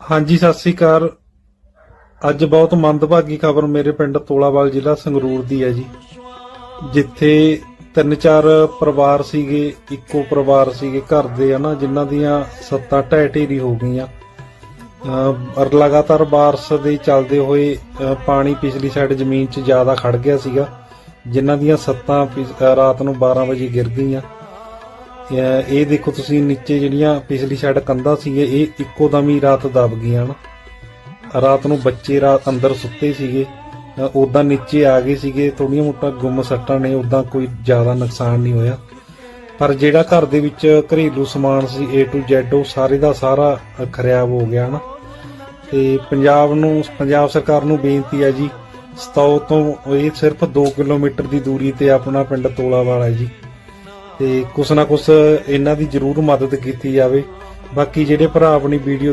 ਹਾਂਜੀ, ਸਤਿ ਸ੍ਰੀ ਅਕਾਲ। ਅੱਜ ਬਹੁਤ ਮੰਦਭਾਗੀ ਖਬਰ ਮੇਰੇ ਪਿੰਡ ਤੋਲਾਵਾਲ ਜ਼ਿਲ੍ਹਾ ਸੰਗਰੂਰ ਦੀ ਹੈ ਜੀ। ਜਿੱਥੇ ਤਿੰਨ ਚਾਰ ਪਰਿਵਾਰ ਸੀਗੇ, ਇੱਕੋ ਪਰਿਵਾਰ ਸੀਗੇ ਘਰ ਦੇ, ਹਨਾ, ਜਿਨ੍ਹਾਂ ਦੀਆਂ ਸੱਤਾਂ ਢਹਿ ਢੇਰੀ ਹੋ ਗਈਆਂ। ਅਹ ਲਗਾਤਾਰ ਬਾਰਸ਼ ਦੇ ਚੱਲਦੇ ਹੋਏ ਪਾਣੀ ਪਿਛਲੀ ਸਾਈਡ ਜ਼ਮੀਨ 'ਚ ਜ਼ਿਆਦਾ ਖੜ ਗਿਆ ਸੀਗਾ, ਜਿਨ੍ਹਾਂ ਦੀਆਂ ਸੱਤਾਂ ਰਾਤ ਨੂੰ 12 ਵਜੇ ਗਿਰ ਗਈਆਂ। ਇਹ ਦੇਖੋ ਤੁਸੀਂ ਨੀਚੇ ਜਿਹੜੀਆਂ ਪਿਛਲੀ ਸਾਈਡ ਕੰਧਾਂ ਸੀਗੇ, ਇਹ ਇੱਕੋ ਦਮ ਹੀ ਰਾਤ ਦਬ ਗਈਆਂ ਹਨ। ਰਾਤ ਨੂੰ ਬੱਚੇ ਰਾਤ ਅੰਦਰ ਸੁੱਤੇ ਸੀਗੇ ਉਦਾਂ ਨੀਚੇ ਆ ਗਏ ਸੀਗੇ ਥੋੜੀਆਂ ਮੋਟਾ ਗੁੰਮ ਸੱਟਾਂ ਨੇ ਉਦਾਂ ਕੋਈ ਜ਼ਿਆਦਾ ਨੁਕਸਾਨ ਨਹੀਂ ਹੋਇਆ। ਪਰ ਜਿਹੜਾ ਘਰ ਦੇ ਵਿੱਚ ਘਰੇਲੂ ਸਮਾਨ ਸੀ, A to Z, ਉਹ ਸਾਰੇ ਦਾ ਸਾਰਾ ਖਰਾਬ ਹੋ ਗਿਆ ਨਾ। ਤੇ ਪੰਜਾਬ ਨੂੰ, ਪੰਜਾਬ ਸਰਕਾਰ ਨੂੰ ਬੇਨਤੀ ਹੈ ਜੀ, ਸਤੌ ਤੋਂ, ਇਹ ਸਿਰਫ 2 ਕਿਲੋਮੀਟਰ ਦੀ ਦੂਰੀ ਤੇ ਆਪਣਾ ਪਿੰਡ ਤੋਲਾਵਾਲ ਹੈ ਜੀ। ਤੇ ਕੁਛ ਨਾ ਕੁਛ ਇਹਨਾਂ ਦੀ ਜ਼ਰੂਰ ਮਦਦ ਕੀਤੀ ਜਾਵੇ। ਬਾਕੀ ਜਿਹੜੇ ਭਰਾ ਆਪਣੀ ਵੀਡੀਓ